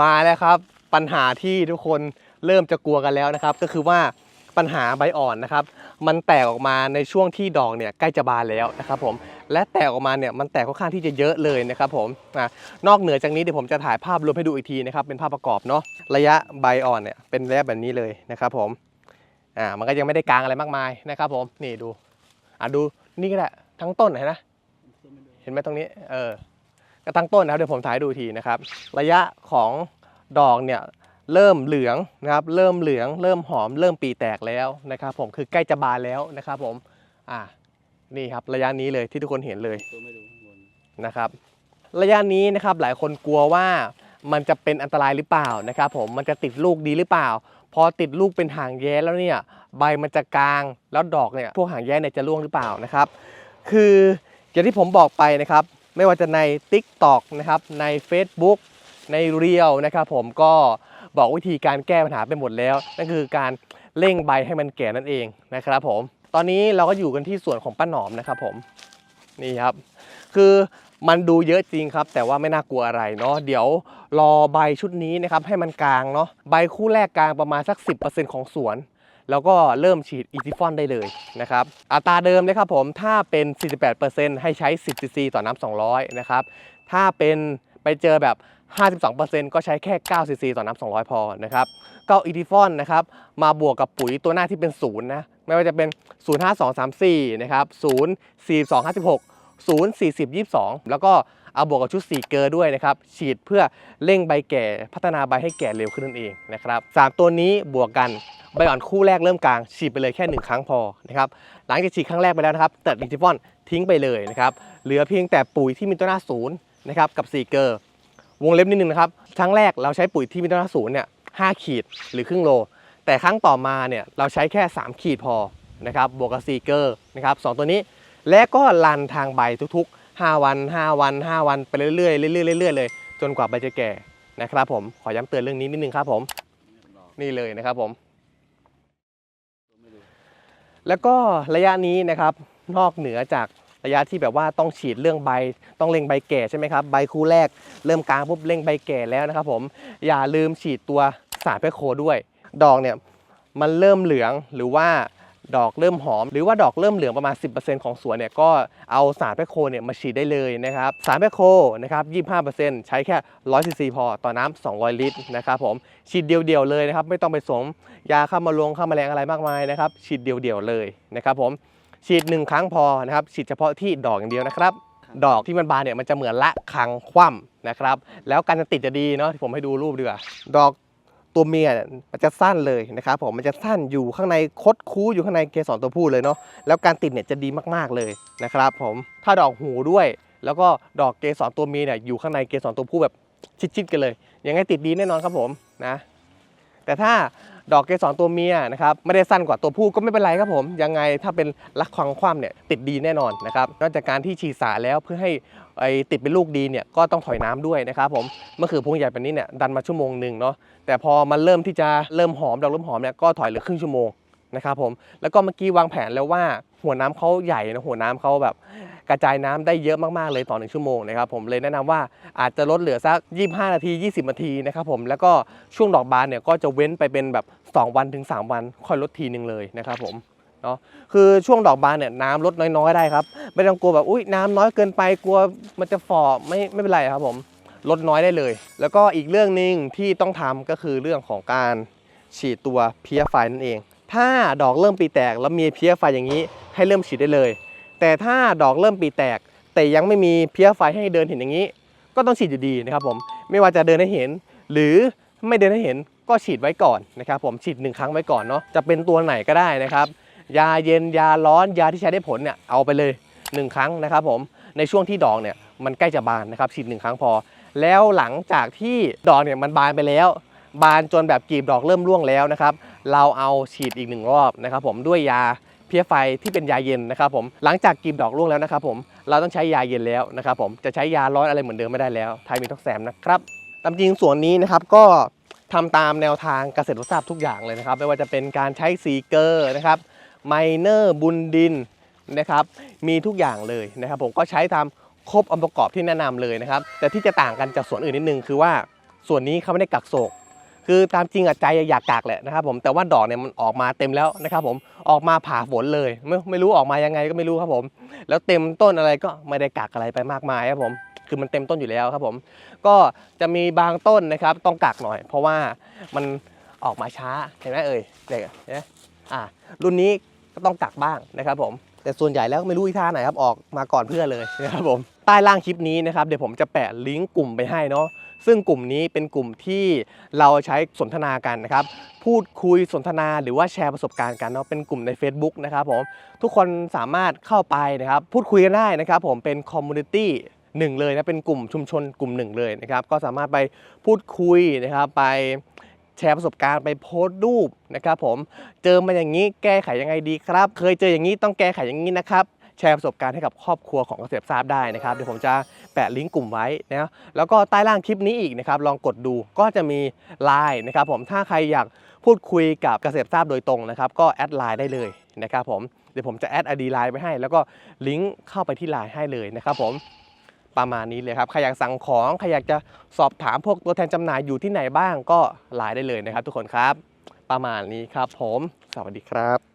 มาแล้วครับ ปัญหาที่ทุกคนเริ่มจะกลัวกันแล้วนะครับ ก็คือว่าปัญหาใบอ่อนนะครับ มันแตกออกมาในช่วงที่ดอกเนี่ยใกล้จะบานแล้วนะครับผมและแตกออกมาเนี่ยมันแตกค่อนข้างที่จะเยอะเลยนะครับผมอะนอกเหนือจากนี้เดี๋ยวผมจะถ่ายภาพรวมให้ดูอีกทีนะครับเป็นภาพประกอบเนาะระยะใบอ่อนเนี่ยเป็นระยะแบบนี้เลยนะครับผมอ่ามันก็ยังไม่ได้กลางอะไรมากมายนะครับผมนี่ดูอะดูนี่ก็ได้ทั้งต้นเห็นนะเห็นไหมตรงนี้เออ ก็ทั้งต้นนะครับเดี๋ยวผมถ่ายดูทีนะครับ ระยะของดอกเนี่ยเริ่มเหลืองนะครับ เริ่มเหลือง เริ่มหอม เริ่มปีแตกแล้วนะครับผมคือใกล้จะบานแล้วนะครับผมอ่านี่ครับระยะนี้เลยที่ทุกคนเห็นเลยนะครับ ระยะนี้นะครับหลายคนกลัวว่ามันจะเป็นอันตรายหรือเปล่านะครับผมมันจะติดลูกดีหรือเปล่า พอติดลูกเป็นหางแย้แล้วเนี่ยใบมันจะกลางแล้วดอกเนี่ยพวกหางแย้เนี่ยจะร่วงหรือเปล่านะครับ คืออย่างที่ผมบอกไปนะครับ ไม่ว่าจะใน Tik t o k นะครับใน Facebook ในเรียวนะครับผมก็บอกวิธีการแก้ปัญหาไปหมดแล้ว นั่นคือการเร่งใบให้มันแก่นั่นเองนะครับผมตอนนี้เราก็อยู่กันที่สวนของป้าหนอมนะครับผมนี่ครับ คือมันดูเยอะจริงครับ แต่ว่าไม่น่ากลัวอะไรเนาะเดี๋ยวรอใบชุดนี้นะครับให้มันกลางเนาะใบคู่แรกกลางประมาณสัก 10%ของสวน แล้วก็เริ่มฉีดอีซิฟอนได้เลยนะครับอัตราเดิมนะครับผมถ้าเป็น 48%ให้ใช้ 10 ซีซีต่อน้ำ200 นะครับ ถ้าเป็นไปเจอแบบ 52%ก็ใช้แค่9ซีซีต่อน้ำ200 พอนะครับก็อีทิฟอนนะครับมาบวกกับปุ๋ยตัวหน้าที่เป็นศูนย์นะไม่ว่าจะเป็น 05234 นะครับ 04256 040 22 แล้วก็เอาบวกกับชุดสีเกอร์ด้วยนะครับ ฉีดเพื่อเร่งใบแก่พัฒนาใบให้แก่เร็วขึ้นนั่นเองนะครับสามตัวนี้บวกกัน ใบอ่อนคู่แรกเริ่มกลางฉีดไปเลยแค่ 1 ครั้งพอนะครับหลังจากฉีดครั้งแรกไปแล้วนะครับตัดดิจิฟอนทิ้งไปเลยนะครับเหลือเพียงแต่ปุ๋ยที่มีตัวหน้าศูนย์นะครับกับสีเกอร์วงเล็บนิดนึงนะครับครั้งแรกเราใช้ปุ๋ยที่มีตัวหน้าศูนย์เนี่ยห้าขีดหรือครึ่งโล แต่ครั้งต่อมาเนี่ยเราใช้แค่ 3 ขีดพอนะครับบวกกับซีเกอร์นะครับสองตัวนี้ และก็ลันทางใบทุกๆ 5 วัน 5 วัน 5 วันไปเรื่อยๆเรื่อยๆเรื่อยๆเลยจนกว่าใบจะแก่นะครับผมขอย้ำเตือนเรื่องนี้นิดนึงครับผมนี่เลยนะครับผม แล้วก็ระยะนี้นะครับนอกเหนือจากระยะที่แบบว่าต้องฉีดเรื่องใบ ต้องเล็งใบแก่ใช่ไหมครับ ใบคู่แรกเริ่มกลางปุ๊บเล็งใบแก่แล้วนะครับผมอย่าลืมฉีดตัวสารเพคโคด้วย ดอกเนี่ยมันเริ่มเหลืองหรือว่า ดอกเริ่มหอม หรือว่าดอกเริ่มเหลืองประมาณ 10%ของสวนเนี่ยก็เอาสารแพคโคเนี่ยมาฉีดได้เลยนะครับสารแพคโคนะครับ25%ใช้แค่100ซีซีพอต่อน้ำ200 ลิตรนะครับผมฉีดเดียวๆเลยนะครับไม่ต้องไปสวมยาฆ่ามาลงฆ่าแมลงอะไรมากมายนะครับฉีดเดียวๆเลยนะครับผมฉีดหนึ่งครั้งพอนะครับฉีดเฉพาะที่ดอกอย่างเดียวนะครับดอกที่มันบานเนี่ยมันจะเหมือนละคังคว่ำนะครับ แล้วการจะติดจะดีเนาะที่ผมให้ดูรูปดีกว่าดอก ตัวเมียเนี่ยมันจะสั้นเลยนะครับผมมันจะสั้นอยู่ข้างในคดคู้อยู่ข้างในเกสรตัวผู้เลยเนาะแล้วการติดเนี่ยจะดีมากๆเลยนะครับผมถ้าดอกหูด้วย แล้วก็ดอกเกสรตัวเมียเนี่ยอยู่ข้างในเกสรตัวผู้แบบชิดๆกันเลยยังไงติดดีแน่นอนครับผมนะแต่ถ้า ดอกเกสรตัวเมียนะครับไม่ได้สั้นกว่าตัวผู้ก็ไม่เป็นไรครับผมยังไงถ้าเป็นรักควังคว่ำเนี่ยติดดีแน่นอนนะครับนอกจากการที่ฉีดสารแล้วเพื่อให้ไอติดเป็นลูกดีเนี่ยก็ต้องถอยน้ำด้วยนะครับผมเมื่อคือพวงใหญ่แบบนี้เนี่ยดันมาชั่วโมงหนึ่งเนาะแต่พอมันเริ่มที่จะเริ่มหอมดอกเริ่มหอมเนี่ยก็ถอยเหลือครึ่งชั่วโมง นะครับผมแล้วก็เมื่อกี้วางแผนแล้วว่าหัวน้ำเขาใหญ่นะหัวน้ำเขาแบบกระจายน้ำได้เยอะมากๆเลยต่อหนึ่งชั่วโมงนะครับผมเลยแนะนำว่าอาจจะลดเหลือสัก 25 นาที 20 นาทีนะครับผมแล้วก็ช่วงดอกบานเนี่ยก็จะเว้นไปเป็นแบบ 2 วันถึง 3 วันค่อยลดทีหนึ่งเลยนะครับผมเนาะคือช่วงดอกบานเนี่ยน้ำลดน้อยๆได้ครับไม่ต้องกลัวแบบอุ้ยน้ำน้อยเกินไปกลัวมันจะฝ่อไม่ไม่เป็นไรครับผมลดน้อยได้เลย แล้วก็อีกเรื่องหนึ่งที่ต้องทำก็คือเรื่องของการฉีดตัวเพียไฟนั่นเอง ถ้าดอกเริ่มปีแตกแล้วมีเพี้ยไฟอย่างนี้ ให้เริ่มฉีดได้เลย แต่ถ้าดอกเริ่มปีแตก แต่ยังไม่มีเพี้ยไฟให้เดินเห็นอย่างนี้ ก็ต้องฉีดอยู่ดีนะครับผมไม่ว่าจะเดินให้เห็น หรือไม่เดินให้เห็นก็ฉีดไว้ก่อนนะครับผมฉีดหนึ่งครั้งไว้ก่อนเนาะจะเป็นตัวไหนก็ได้นะครับ ยาเย็นยาร้อนยาที่ใช้ได้ผลเนี่ยเอาไปเลยหนึ่งครั้งนะครับผมในช่วงที่ดอกเนี่ยมันใกล้จะบานนะครับฉีดหนึ่งครั้งพอ แล้วหลังจากที่ดอกเนี่ยมันบานไปแล้ว บานจนแบบกลีบดอกเริ่มร่วงแล้วนะครับ เราเอาฉีดอีกหนึ่งรอบนะครับผมด้วยยาเพี้ยไฟที่เป็นยาเย็นนะครับผมหลังจากกลีบดอกร่วงแล้วนะครับผมเราต้องใช้ยาเย็นแล้วนะครับผมจะใช้ยาร้อนอะไรเหมือนเดิมไม่ได้แล้วไทยมีท็อกแซมนะครับตามจริงส่วนนี้นะครับก็ทำตามแนวทางเกษตรทดสอบทุกอย่างเลยนะครับ ไม่ว่าจะเป็นการใช้ซีเกอร์นะครับไมเนอร์บุนดินนะครับมีทุกอย่างเลยนะครับ ผมก็ใช้ทำครบองค์ประกอบที่แนะนำเลยนะครับ แต่ที่จะต่างกันจากส่วนอื่นนิดนึงคือว่าส่วนนี้เขาไม่ได้กักโศก คือตามจริงอะใจอยากกักแหละนะครับผมแต่ว่าดอกเนี่ยมันออกมาเต็มแล้วนะครับผมออกมาผ่าฝนเลยไม่ไม่รู้ออกมายังไงก็ไม่รู้ครับผม แล้วเต็มต้นอะไรก็ไม่ได้กักอะไรไปมากมายครับผมคือมันเต็มต้นอยู่แล้วครับผม ก็จะมีบางต้นนะครับต้องกักหน่อย เพราะว่ามันออกมาช้าเห็นไหมเอ่ยเด็กเนไหมอ่ารุ่นนี้ก็ต้องกักบ้างนะครับผมแต่ส่วนใหญ่แล้วไม่รู้อีท่าไหนครับออกมาก่อนเพื่อเลยนะครับผมใต้ล่างคลิปนี้นะครับเดี๋ยวผมจะแปะลิงก์กลุ่มไปให้เนาะ ซึ่งกลุ่มนี้เป็นกลุ่มที่เราใช้สนทนากันนะครับ พูดคุยสนทนาหรือว่าแชร์ประสบการณ์กันเนาะเป็นกลุ่มใน Facebook นะครับผมทุกคนสามารถเข้าไปนะครับ พูดคุยกันได้นะครับผมเป็นคอมมูนิตี้หนึ่งเลยนะเป็นกลุ่มชุมชนกลุ่มหนึ่งเลยนะครับ ก็สามารถไปพูดคุยนะครับไปแชร์ประสบการณ์ไปโพสต์รูปนะครับผมเจอมาอย่างนี้แก้ไขยังไงดีครับ เคยเจออย่างนี้ต้องแก้ไขอย่างนี้นะครับ แชร์ประสบการณ์ให้กับครอบครัวของเกษตรทราบได้นะครับเดี๋ยวผมจะแปะลิงก์กลุ่มไว้นะแล้วก็ใต้ล่างคลิปนี้อีกนะครับลองกดดูก็จะมีไลน์นะครับผมถ้าใครอยากพูดคุยกับเกษตรทราบโดยตรงนะครับก็แอดไลน์ได้เลยนะครับผมเดี๋ยวผมจะแอดไอดีไลน์ไปให้ แล้วก็ลิงก์เข้าไปที่ไลน์ให้เลยนะครับผมประมาณนี้เลยครับใครอยากสั่งของใครอยากจะสอบถามพวกตัวแทนจำหน่ายอยู่ที่ไหนบ้างก็ไลน์ได้เลยนะครับ ทุกคนครับ ประมาณนี้ครับผม สวัสดีครับ